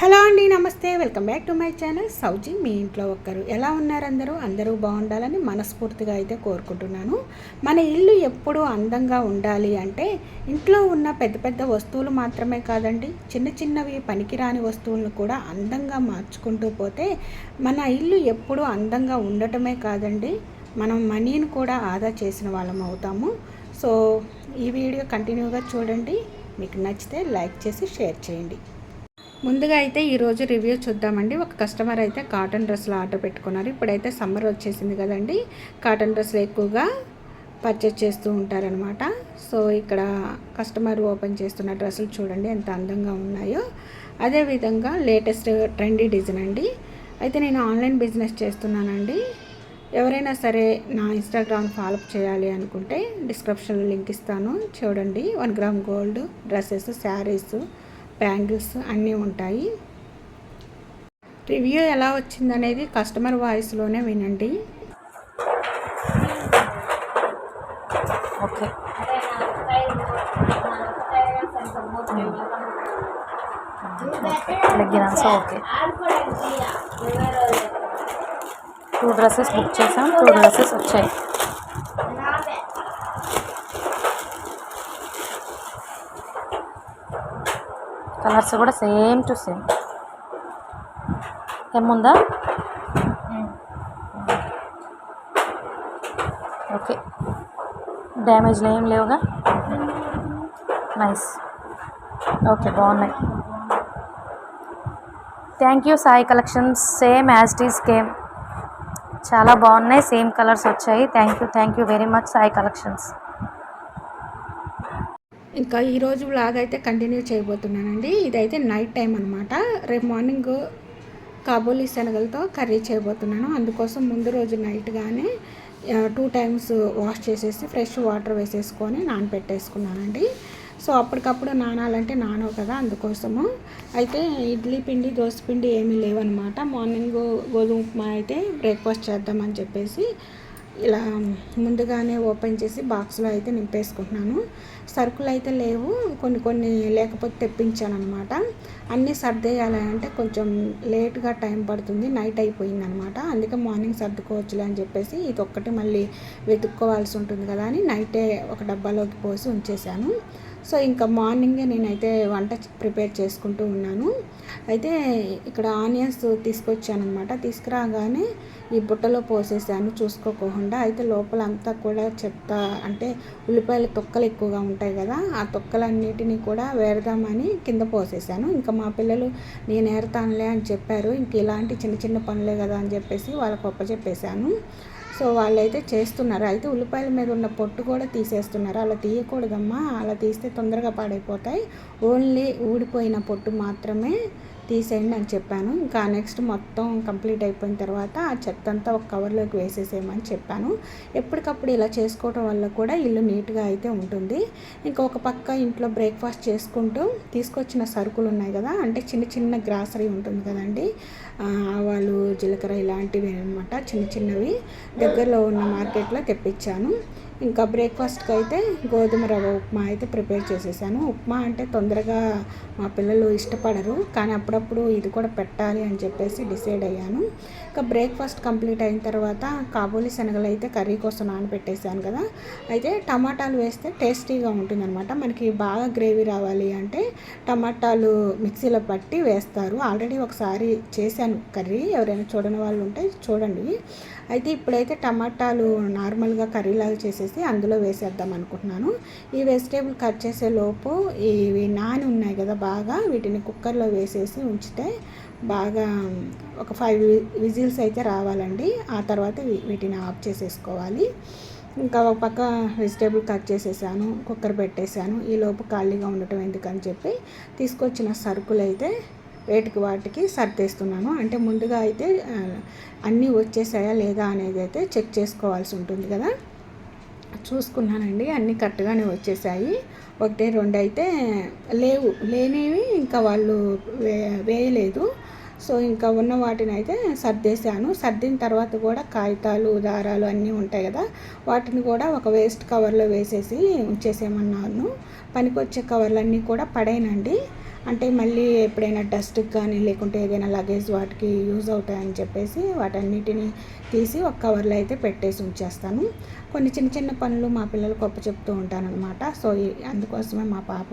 Hello అండి namaste. Welcome back to my channel. సౌజీ మీ ఇంట్లో ఒక్కరు. ఎలా ఉన్నారు అందరూ? అందరూ బాగుండాలని మనస్ఫూర్తిగా అయితే కోరుకుంటున్నాను. మన ఇల్లు ఎప్పుడూ అందంగా ఉండాలి అంటే ఇంట్లో ఉన్న పెద్ద పెద్ద వస్తువులు మాత్రమే కాదండి. చిన్న చిన్నవి పనికిరాని వస్తువులను కూడా అందంగా మార్చుకుంటూ పోతే మన ఇల్లు ఎప్పుడూ అందంగా ఉండటమే కాదండి. మనం మనీని కూడా ఆదా చేసిన వాళ్ళం అవుతాము. సో ఈ వీడియో కంటిన్యూగా చూడండి. మీకు నచ్చితే లైక్ చేసి షేర్ చేయండి. ముందుగా అయితే ఈరోజు రివ్యూ చూద్దామండి. ఒక కస్టమర్ అయితే కాటన్ డ్రెస్సులు ఆర్డర్ పెట్టుకున్నారు. ఇప్పుడైతే సమ్మర్ వచ్చేసింది కదండి. కాటన్ డ్రెస్సులు ఎక్కువగా పర్చేస్ చేస్తూ ఉంటారనమాట సో ఇక్కడ కస్టమర్ ఓపెన్ చేస్తున్న డ్రెస్సులు చూడండి ఎంత అందంగా ఉన్నాయో. అదేవిధంగా లేటెస్ట్ ట్రెండీ డిజైన్ అండి. అయితే నేను ఆన్లైన్ బిజినెస్ చేస్తున్నానండి. ఎవరైనా సరే నా ఇన్స్టాగ్రామ్ ఫాలో చేయాలి అనుకుంటే డిస్క్రిప్షన్లో లింక్ ఇస్తాను. చూడండి one gram gold dresses saris bangles అన్నీ ఉంటాయి. రివ్యూ ఎలా వచ్చిందనేది కస్టమర్ వాయిస్లోనే వినండి. Okay. Okay two dresses book చేసాం టూ డ్రెస్సెస్ వచ్చాయి. కలర్స్ కూడా సేమ్ టు సేమ్. ఏముందా? ఓకే. డ్యామేజ్లు ఏం లేవుగా? నైస్. ఓకే బాగున్నాయి. Thank you Sai collections. Same as these came చాలా బాగున్నాయి. సేమ్ కలర్స్ వచ్చాయి. Thank you thank you very much Sai collections. ఇంకా ఈరోజు బ్లాగ్ అయితే కంటిన్యూ చేయబోతున్నానండి. ఇదైతే నైట్ టైం అనమాట రేపు మార్నింగ్ కాబోలి శనగలతో కర్రీ చేయబోతున్నాను. అందుకోసం ముందు రోజు నైట్గానే టూ టైమ్స్ వాష్ చేసేసి ఫ్రెష్ వాటర్ వేసేసుకొని నానబెట్టేసుకున్నానండి సో అప్పటికప్పుడు నానాలంటే నానవు కదా అందుకోసము. అయితే ఇడ్లీ పిండి దోశ పిండి ఏమీ లేవన్నమాట. మార్నింగ్ గోధుమ ఉప్మా అయితే బ్రేక్ఫాస్ట్ చేద్దామని చెప్పేసి ఇలా ముందుగానే ఓపెన్ చేసి బాక్స్లో అయితే నింపేసుకుంటున్నాను. సరుకులు అయితే లేవు. కొన్ని కొన్ని లేకపోతే తెప్పించాను అనమాట అన్నీ సర్దేయాలి అంటే కొంచెం లేట్గా టైం పడుతుంది. నైట్ అయిపోయింది అనమాట అందుకే మార్నింగ్ సర్దుకోవచ్చులే అని చెప్పేసి ఇది ఒక్కటి మళ్ళీ వెతుక్కోవాల్సి ఉంటుంది కదా అని నైటే ఒక డబ్బాలోకి పోసి ఉంచేశాను. సో ఇంకా మార్నింగే నేనైతే వంట ప్రిపేర్ చేసుకుంటూ ఉన్నాను. అయితే ఇక్కడ ఆనియన్స్ తీసుకొచ్చాను అనమాట తీసుకురాగానే ఈ బుట్టలో పోసేసాను. చూసుకోకుండా అయితే లోపల అంతా కూడా చెత్త అంటే ఉల్లిపాయల తొక్కలు ఎక్కువగా ఉంటాయి ఉంటాయి కదా ఆ తొక్కలన్నిటినీ కూడా వేరదామని కింద పోసేసాను. ఇంకా మా పిల్లలు నేను ఏరతానులే అని చెప్పారు. ఇంక ఇలాంటి చిన్న చిన్న పనులే కదా అని చెప్పేసి వాళ్ళకి ఒప్పచెప్పేశాను సో వాళ్ళైతే చేస్తున్నారు. అయితే ఉల్లిపాయల మీద ఉన్న పొట్టు కూడా తీసేస్తున్నారు. అలా తీయకూడదమ్మా. అలా తీస్తే తొందరగా పాడైపోతాయి. ఓన్లీ ఊడిపోయిన పొట్టు మాత్రమే తీసేయండి అని చెప్పాను. ఇంకా నెక్స్ట్ మొత్తం కంప్లీట్ అయిపోయిన తర్వాత ఆ చెత్త అంతా ఒక కవర్లోకి వేసేసేయమని చెప్పాను. ఎప్పటికప్పుడు ఇలా చేసుకోవడం వల్ల కూడా ఇల్లు నీట్గా అయితే ఉంటుంది. ఇంకా ఒక పక్క ఇంట్లో బ్రేక్ఫాస్ట్ చేసుకుంటూ తీసుకొచ్చిన సరుకులు ఉన్నాయి కదా అంటే చిన్న చిన్న గ్రాసరీ ఉంటుంది కదండి. ఆవాలు జీలకర్ర ఇలాంటివి అనమాట చిన్న చిన్నవి. దగ్గరలో ఉన్న మార్కెట్లో తెప్పించాను. ఇంకా బ్రేక్ఫాస్ట్కి అయితే గోధుమ రవ్వ ఉప్మా అయితే ప్రిపేర్ చేసేసాను. ఉప్మా అంటే తొందరగా మా పిల్లలు ఇష్టపడరు. కానీ అప్పుడప్పుడు ఇది కూడా పెట్టాలి అని చెప్పేసి డిసైడ్ అయ్యాను. ఇంకా బ్రేక్ఫాస్ట్ కంప్లీట్ అయిన తర్వాత కాబూలి శనగలు అయితే కర్రీ కోసం నానబెట్టేసాను కదా. అయితే టమాటాలు వేస్తే టేస్టీగా ఉంటుందన్నమాట. మనకి బాగా గ్రేవీ రావాలి అంటే టమాటాలు మిక్సీలో పట్టి వేస్తారు. ఆల్రెడీ ఒకసారి చేశాను కర్రీ. ఎవరైనా చూడని వాళ్ళు ఉంటే చూడండి. అయితే ఇప్పుడైతే టమాటాలు నార్మల్గా కర్రీలాగా చేసేసి అందులో వేసేద్దాం అనుకుంటున్నాను. ఈ వెజిటేబుల్ కట్ చేసే లోపు ఇవి నాని ఉన్నాయి కదా బాగా. వీటిని కుక్కర్లో వేసేసి ఉంచితే బాగా ఒక ఫైవ్ విజిల్స్ అయితే రావాలండి. ఆ తర్వాత వీటిని ఆఫ్ చేసేసుకోవాలి. ఇంకా ఒక పక్క వెజిటేబుల్ కట్ చేసేసాను కుక్కర్ పెట్టేశాను ఈలోపు ఖాళీగా ఉండటం ఎందుకని చెప్పి తీసుకొచ్చిన సరుకులు అయితే వేటికి వాటికి సర్దేస్తున్నాను. అంటే ముందుగా అయితే అన్నీ వచ్చేసాయా లేదా అనేది అయితే చెక్ చేసుకోవాల్సి ఉంటుంది కదా. చూసుకున్నానండి అన్నీ కరెక్ట్గానే వచ్చేసాయి. ఒకటి రెండు అయితే లేవు. లేనివి ఇంకా వాళ్ళు వే వేయలేదు. సో ఇంకా ఉన్న వాటిని అయితే సర్దేశాను. సర్దిన తర్వాత కూడా కాగితాలు దారాలు అన్నీ ఉంటాయి కదా వాటిని కూడా ఒక వేస్ట్ కవర్లో వేసేసి ఉంచేసేమన్నాను పనికొచ్చే కవర్లన్నీ కూడా పడేనండి. అంటే మళ్ళీ ఎప్పుడైనా డస్ట్కి కానీ లేకుంటే ఏదైనా లగేజ్ వాటికి యూజ్ అవుతాయని చెప్పేసి వాటన్నిటిని తీసి ఒక కవర్లో అయితే పెట్టేసి ఉంచేస్తాను. కొన్ని చిన్న చిన్న పనులు మా పిల్లలు గొప్ప చెప్తూ ఉంటానన్నమాట. సో అందుకోసమే మా పాప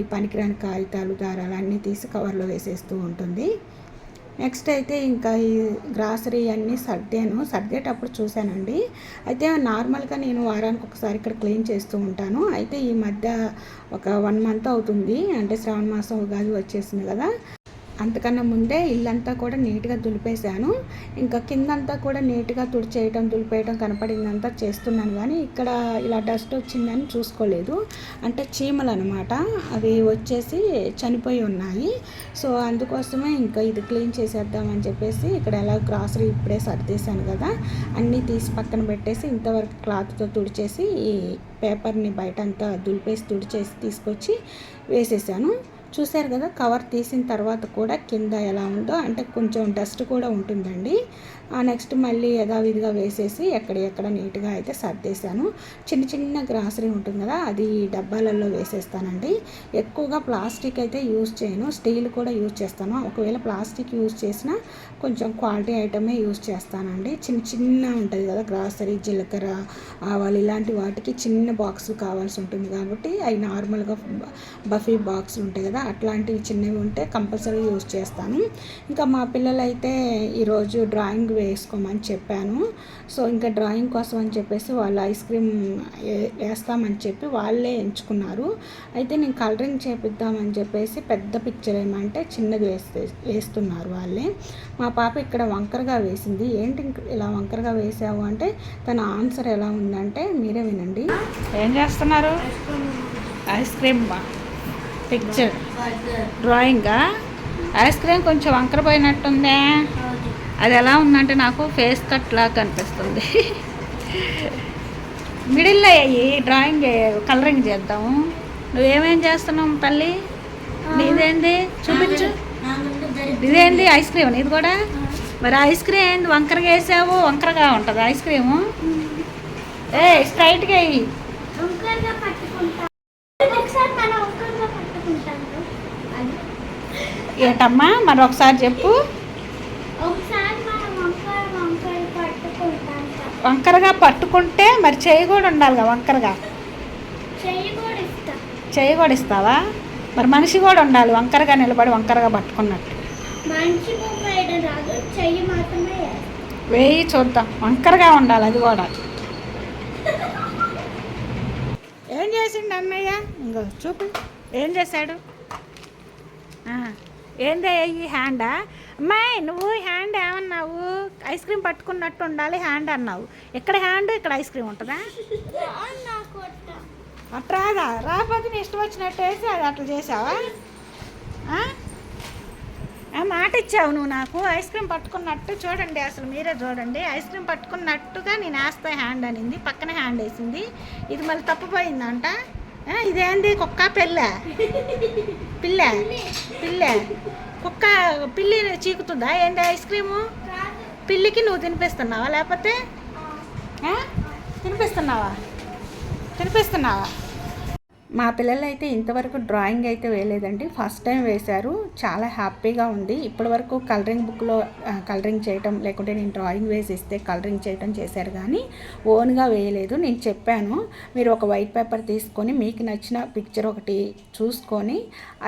ఈ పనికిరాని కాగితాలు దారాలు అన్నీ తీసి కవర్లో వేసేస్తూ ఉంటుంది. నెక్స్ట్ అయితే ఇంకా ఈ గ్రాసరీ అన్నీ సర్దాను. సర్దేటప్పుడు చూశానండి. అయితే నార్మల్గా నేను వారానికి ఒకసారి ఇక్కడ క్లీన్ చేస్తూ ఉంటాను. అయితే ఈ మధ్య ఒక వన్ మంత్ అవుతుంది. అంటే శ్రావణ మాసం ఉగాది వచ్చేసింది కదా. అంతకన్నా ముందే ఇల్లంతా కూడా నీట్గా దులిపేశాను. ఇంకా కిందంతా కూడా నీట్గా తుడిచేయటం దులిపేయటం కనపడిందంతా చేస్తున్నాను కానీ ఇక్కడ ఇలా డస్ట్ వచ్చిందని చూసుకోలేదు. అంటే చీమలు అనమాట అవి వచ్చేసి చనిపోయి ఉన్నాయి. సో అందుకోసమే ఇంకా ఇది క్లీన్ చేసేద్దామని చెప్పేసి ఇక్కడ ఎలా గ్రాసరీ ఇప్పుడే సర్దేశాను కదా. అన్నీ తీసి పక్కన పెట్టేసి ఇంతవరకు క్లాత్తో తుడిచేసి ఈ పేపర్ని బయట అంతా దులిపేసి తుడిచేసి తీసుకొచ్చి వేసేసాను. చూశారు కదా కవర్ తీసిన తర్వాత కూడా కింద ఎలా ఉందో అంటే కొంచెం డస్ట్ కూడా ఉంటుందండి. నెక్స్ట్ మళ్ళీ యథావిధిగా వేసేసి ఎక్కడ నీట్గా అయితే సర్దేశాను. చిన్న చిన్న గ్రాసరీ ఉంటుంది కదా అది డబ్బాలలో వేసేస్తానండి. ఎక్కువగా ప్లాస్టిక్ అయితే యూజ్ చేయను స్టీల్ కూడా యూజ్ చేస్తాను. ఒకవేళ ప్లాస్టిక్ యూజ్ చేసినా కొంచెం క్వాలిటీ ఐటమే యూజ్ చేస్తానండి. చిన్న చిన్న ఉంటుంది కదా గ్రాసరీ జీలకర్ర ఆవాలు ఇలాంటి వాటికి చిన్న బాక్స్ కావాల్సి ఉంటుంది కాబట్టి అవి నార్మల్గా బఫీ బాక్స్ ఉంటాయి కదా అట్లాంటివి చిన్నవి ఉంటే కంపల్సరీ యూజ్ చేస్తాను. ఇంకా మా పిల్లలు అయితే ఈరోజు డ్రాయింగ్ వేసుకోమని చెప్పాను. సో ఇంకా డ్రాయింగ్ కోసం అని చెప్పేసి వాళ్ళు ఐస్ క్రీమ్ వేస్తామని చెప్పి వాళ్ళే ఎంచుకున్నారు. అయితే నేను కలరింగ్ చేపిద్దామని చెప్పేసి పెద్ద పిక్చర్ ఏమంటే చిన్నది వేస్తే వేస్తున్నారు వాళ్ళే. మా పాప ఇక్కడ వంకరగా వేసింది. ఏంటి ఇలా వంకరగా వేసావు అంటే తన ఆన్సర్ ఎలా ఉందంటే మీరే వినండి. ఏం చేస్తున్నారు? Ice cream? పిక్చర్ డ్రాయింగా ఐస్ క్రీమ్ కొంచెం వంకర పోయినట్టుందే. అది ఎలా ఉందంటే నాకు ఫేస్ కట్ లాగా కనిపిస్తుంది. మిడిల్లో అయ్యి డ్రాయింగ్ కలరింగ్ చేద్దాము. నువ్వేమేం చేస్తున్నావు తల్లి? నీదేంది? చూపించు. ఇదేంది? ఐస్ క్రీమ్ ఇది కూడా? మరి ఐస్ క్రీమ్ ఏంది? వంకరగా వేసావు? వంకరగా ఉంటుంది ఐస్ క్రీము ఏ స్ట్రైట్గా వేయి వంకరగా పట్టుకుంటా ఒకసారి మన వంకరగా పట్టుకుంటాను అది ఏంటమ్మా? మరి ఒకసారి చెప్పు. వంకరగా పట్టుకుంటే మరి చేయి కూడా ఉండాలిగా వంకరగా? చేయి కూడా ఇస్తావా? మరి మనిషి కూడా ఉండాలి వంకరగా నిలబడి వంకరగా పట్టుకున్నట్టు. వేయి చూద్దాం. వంకరగా ఉండాలి అది కూడా. ఏం చేసిండు అన్నయ్య? ఇంకో చూపు. ఏం చేశాడు? ఆ, ఏందే ఈ హ్యాండా? అమ్మాయి నువ్వు హ్యాండ్ ఏమన్నావు? ఐస్ క్రీమ్ పట్టుకున్నట్టు ఉండాలి హ్యాండ్ అన్నావు. ఇక్కడ హ్యాండ్ ఇక్కడ ఐస్ క్రీమ్ ఉంటుందా? నాకు రాకపోతే నీ ఇష్టం వచ్చినట్టు వేసి అది అట్లా చేసావా? ఆ? మాట ఇచ్చావు నువ్వు నాకు. ఐస్ క్రీమ్ పట్టుకున్నట్టు చూడండి అసలు మీరే చూడండి. ఐస్ క్రీమ్ పట్టుకున్నట్టుగా నేను వేస్తా హ్యాండ్ అనింది పక్కన హ్యాండ్ వేసింది. ఇది మళ్ళీ తప్పిపోయిందంట. ఇదేంది కుక్క పిల్ల పిల్ల పిల్ల కుక్క పిల్లి చీకుతుందా ఏంటి ఐస్ క్రీము పిల్లికి నువ్వు తినిపిస్తున్నావా లేకపోతే తినిపిస్తున్నావా తినిపిస్తున్నావా మా పిల్లలు అయితే ఇంతవరకు డ్రాయింగ్ అయితే వేయలేదండి. ఫస్ట్ టైం వేశారు. చాలా హ్యాపీగా ఉంది. ఇప్పటివరకు కలరింగ్ బుక్లో కలరింగ్ చేయటం లేకుంటే నేను డ్రాయింగ్ వేసి ఇస్తే కలరింగ్ చేయటం చేశారు కానీ ఓన్గా వేయలేదు. నేను చెప్పాను మీరు ఒక వైట్ పేపర్ తీసుకొని మీకు నచ్చిన పిక్చర్ ఒకటి చూసుకొని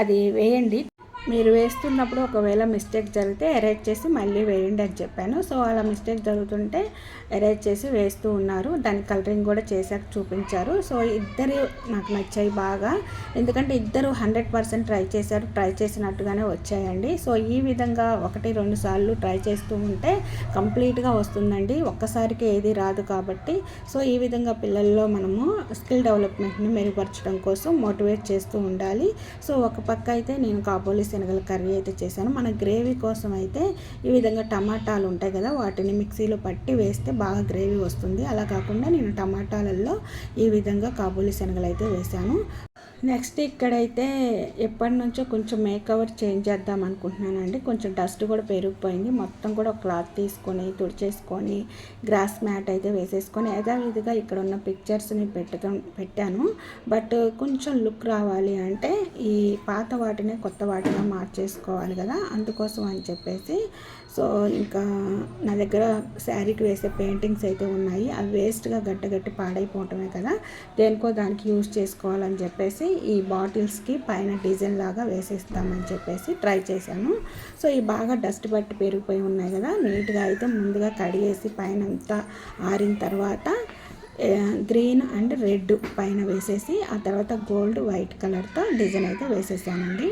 అది వేయండి. మీరు వేస్తున్నప్పుడు ఒకవేళ మిస్టేక్ జరిగితే ఎరేజ్ చేసి మళ్ళీ వేయండి అని చెప్పాను. సో అలా మిస్టేక్ జరుగుతుంటే ఎరేజ్ చేసి వేస్తూ ఉన్నారు. దాని కలరింగ్ కూడా చేశాక చూపించారు. సో ఇద్దరు నాకు నచ్చాయి బాగా. ఎందుకంటే ఇద్దరు హండ్రెడ్ పర్సెంట్ ట్రై చేశారు. ట్రై చేసినట్టుగానే వచ్చాయండి. సో ఈ విధంగా ఒకటి రెండు సార్లు ట్రై చేస్తూ ఉంటే కంప్లీట్గా వస్తుందండి. ఒక్కసారికి ఏది రాదు కాబట్టి. సో ఈ విధంగా పిల్లల్లో మనము స్కిల్ డెవలప్మెంట్ని మెరుగుపరచడం కోసం మోటివేట్ చేస్తూ ఉండాలి. సో ఒక పక్క అయితే నేను కాబోలి వేరుశనగల కర్రీ అయితే చేశాను. మన గ్రేవీ కోసం అయితే ఈ విధంగా టమాటాలు ఉంటాయి కదా వాటిని మిక్సీలో పట్టి వేస్తే బాగా గ్రేవీ వస్తుంది. అలా కాకుండా నేను టమాటాలలో ఈ విధంగా కాబూలి శనగలు అయితే వేశాను. నెక్స్ట్ ఇక్కడైతే ఎప్పటి నుంచో కొంచెం మేకవర్ చేంజ్ చేద్దాం అనుకుంటున్నానండి. కొంచెం డస్ట్ కూడా పెరిగిపోయింది. మొత్తం కూడా క్లాత్ తీసుకొని తుడిచేసుకొని గ్రాస్ మ్యాట్ అయితే వేసేసుకొని యథావిధిగా ఇక్కడ ఉన్న పిక్చర్స్ని పెట్టుతా పెట్టాను. బట్ కొంచెం లుక్ రావాలి అంటే ఈ పాత వాటిని కొత్త వాటిగా మార్చేసుకోవాలి కదా. అందుకోసం అని చెప్పేసి. సో ఇంకా నా దగ్గర శారీకి వేసే పెయింటింగ్స్ అయితే ఉన్నాయి. అవి వేస్ట్గా గట్టి పాడైపోవటమే కదా. దేనికో దానికి యూజ్ చేసుకోవాలని చెప్పేసి ఈ బాటిల్స్కి పైన డిజైన్ లాగా వేసేస్తామని చెప్పేసి ట్రై చేశాను. సో ఈ బాగా డస్ట్ బట్టి పెరిగిపోయి ఉన్నాయి కదా నీట్గా అయితే ముందుగా కడిగేసి పైన అంతా ఆరిన తర్వాత గ్రీన్ అండ్ రెడ్ పైన వేసేసి ఆ తర్వాత గోల్డ్ వైట్ కలర్తో డిజైన్ అయితే వేసేసానండి.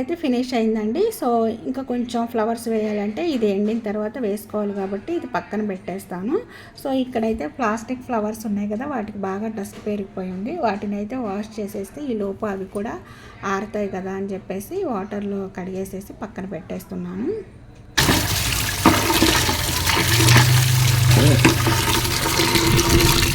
అయితే ఫినిష్ అయిందండి. సో ఇంకా కొంచెం ఫ్లవర్స్ వేయాలంటే ఇది ఎండిన తర్వాత వేసుకోవాలి కాబట్టి ఇది పక్కన పెట్టేస్తాను. సో ఇక్కడైతే ప్లాస్టిక్ ఫ్లవర్స్ ఉన్నాయి కదా వాటికి బాగా డస్ట్ పేరుకుపోయింది వాటిని అయితే వాష్ చేసేస్తే ఈ లోపు అవి కూడా ఆరుతాయి కదా అని చెప్పేసి వాటర్లో కడిగేసేసి పక్కన పెట్టేస్తున్నాను. Hmm.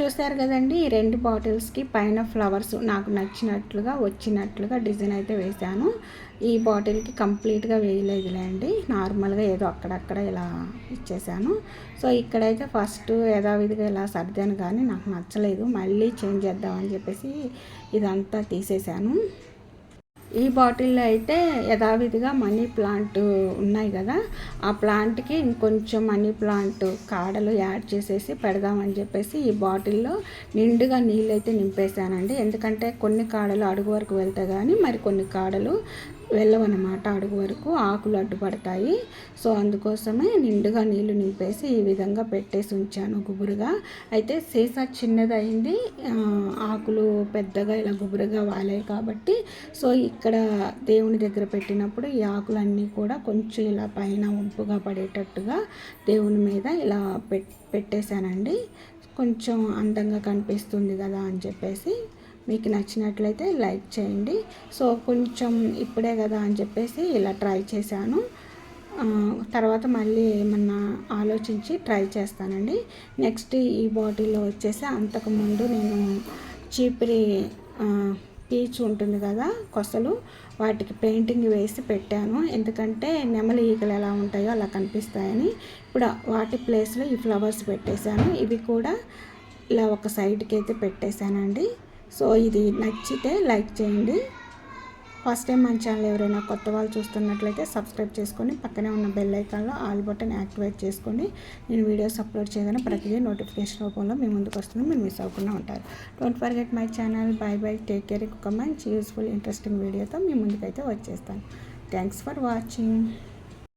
చూశారు కదండి ఈ రెండు బాటిల్స్కి పైన ఫ్లవర్స్ నాకు నచ్చినట్లుగా వచ్చినట్లుగా డిజైన్ అయితే వేశాను. ఈ బాటిల్కి కంప్లీట్గా వేయలేదులే అండి నార్మల్గా ఏదో అక్కడక్కడ ఇలా ఇచ్చేసాను. సో ఇక్కడైతే ఫస్ట్ యథావిధిగా ఇలా సర్దాను కానీ నాకు నచ్చలేదు మళ్ళీ చేంజ్ చేద్దామని చెప్పేసి ఇదంతా తీసేసాను. ఈ బాటిల్లో అయితే యథావిధిగా మనీ ప్లాంట్ ఉన్నాయి కదా. ఆ ప్లాంట్కి ఇంకొంచెం మనీ ప్లాంట్ కాడలు యాడ్ చేసేసి పెడదామని చెప్పేసి ఈ బాటిల్లో నిండుగా నీళ్ళు అయితే నింపేశానండి. ఎందుకంటే కొన్ని కాడలు అడుగు వరకు వెళ్తాయి కానీ మరి కొన్ని కాడలు వెళ్ళవన్నమాట అడుగు వరకు ఆకులు అడ్డుపడతాయి. సో అందుకోసమే నిండుగా నీళ్ళు నింపేసి ఈ విధంగా పెట్టేసి ఉంచాను గుబురుగా. అయితే సీసా చిన్నదైంది ఆకులు పెద్దగా ఇలా గుబురుగా వాలాయి కాబట్టి. సో ఇక్కడ దేవుని దగ్గర పెట్టినప్పుడు ఈ ఆకులన్నీ కూడా కొంచెం ఇలా పైన ఉంపుగా పడేటట్టుగా దేవుని మీద ఇలా పెట్టేశానండి. కొంచెం అందంగా కనిపిస్తుంది కదా అని చెప్పేసి. మీకు నచ్చినట్లయితే లైక్ చేయండి. సో కొంచెం ఇప్పుడే కదా అని చెప్పేసి ఇలా ట్రై చేశాను. తర్వాత మళ్ళీ ఏమన్నా ఆలోచించి ట్రై చేస్తానండి. నెక్స్ట్ ఈ బాటిల్లో వచ్చేసి అంతకుముందు నేను చీపిరి పీచ్ ఉంటుంది కదా కొసలు వాటికి పెయింటింగ్ వేసి పెట్టాను. ఎందుకంటే నెమలి ఈగలు ఎలా ఉంటాయో అలా కనిపిస్తాయని. ఇప్పుడు వాటి ప్లేస్లో ఈ ఫ్లవర్స్ పెట్టేశాను. ఇవి కూడా ఇలా ఒక సైడ్కి అయితే పెట్టేశానండి. సో ఇది నచ్చితే లైక్ చేయండి. ఫస్ట్ టైం మన ఛానల్ ఎవరైనా కొత్త వాళ్ళు చూస్తున్నట్లయితే సబ్స్క్రైబ్ చేసుకొని పక్కనే ఉన్న బెల్ ఐకాన్లో ఆల్ బటన్ యాక్టివేట్ చేసుకోండి నేను వీడియోస్ అప్లోడ్ చేయగానే ప్రతిదీ నోటిఫికేషన్ రూపంలో మీ ముందుకు వస్తుంది. మీరు మిస్ అవ్వకుండా ఉంటారు. Don't forget my channel bye bye take care ఒక మంచి యూస్ఫుల్ ఇంట్రెస్టింగ్ వీడియోతో మీ ముందుకైతే వచ్చేస్తాను. Thanks for watching